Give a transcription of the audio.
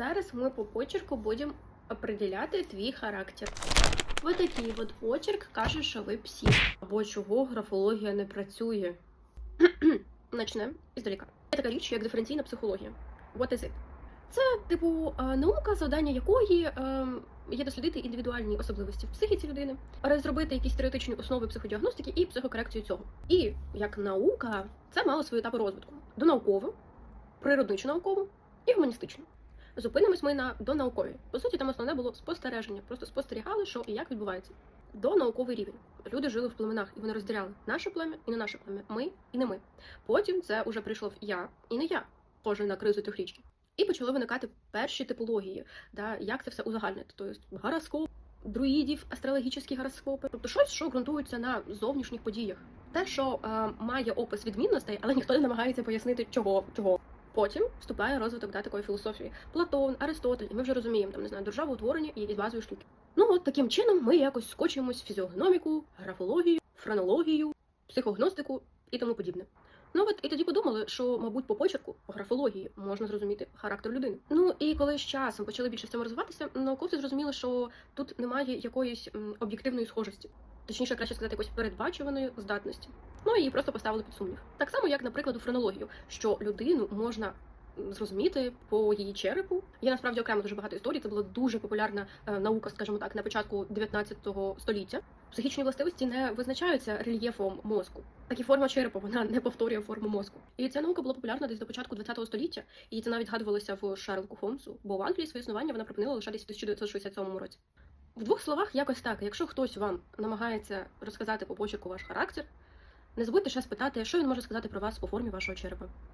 Зараз ми по почерку будемо определяти твій характер. Ось такий от почерк каже, що ви псих. Або чого графологія не працює. Начнемо іздаліка. Є така річ, як диференційна психологія. What is it? Це, типу, е, наука, завдання якої е, є дослідити індивідуальні особливості в психіці людини, розробити якісь теоретичні основи психодіагностики і психокорекцію цього. І як наука, це мало свої етапи розвитку: донаукову, природничу наукову і гуманістичну. Зупинимось ми на донауковій. По суті, там основне було спостереження. Просто спостерігали, що і як відбувається. Донауковий рівень. Люди жили в племенах, і вони розділяли наше плем'я і не наше плем'я, ми і не ми. Потім це вже прийшло в я і не я, кожен на кризу трьохрічки. І почали виникати перші типології, да, як це все узагальнити. Тобто гороскоп, друїдів, астрологічні гороскопи, тобто щось, що ґрунтується на зовнішніх подіях. Те, що е, має опис відмінностей, але ніхто не намагається пояснити, чого чого. Потім вступає розвиток да, такої філософії. Платон, Аристотель, і ми вже розуміємо, там не знаю, державоутворення і якісь базові штуки. Ну от таким чином ми якось скочуємось в фізіогноміку, графологію, фронологію, психогностику і тому подібне. Ну от і тоді подумали, що, мабуть, по почерку, по графології можна зрозуміти характер людини. Ну і коли з часом почали більше в цьому розвиватися, науковці зрозуміли, що тут немає якоїсь об'єктивної схожості, точніше, краще сказати, якоїсь передбачуваної здатності. Ну і її просто поставили під сумнів. Так само, як, наприклад, у фронологію, що людину можна зрозуміти по її черепу. Є насправді окремо дуже багато історій. Це була дуже популярна е, наука, скажімо так, на початку 19 століття. Психічні властивості не визначаються рельєфом мозку. Так і форма черепа вона не повторює форму мозку. І ця наука була популярна десь до початку 20 століття, і це навіть згадувалося в Шерлоку Холмсу, бо в Англії своє існування вона припинила лише десь в 1967 році. В двох словах, якось так, якщо хтось вам намагається розказати по почерку ваш характер, не забудьте ще спитати, що він може сказати про вас у формі вашого черепа.